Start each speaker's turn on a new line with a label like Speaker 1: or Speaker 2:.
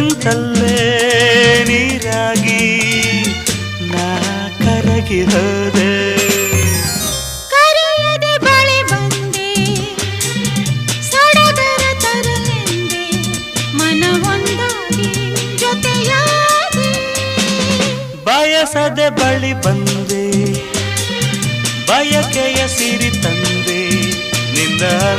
Speaker 1: ನಿಂತಲ್ಲೇ ನೀರಾಗಿ ನಾ ಕರಗಿ ಹೋದೆ ಬಯಸದೆ ಬಳಿ ಬಂದೆ ಬಯಕೆಯ ಸಿರಿ ತಂದೆ.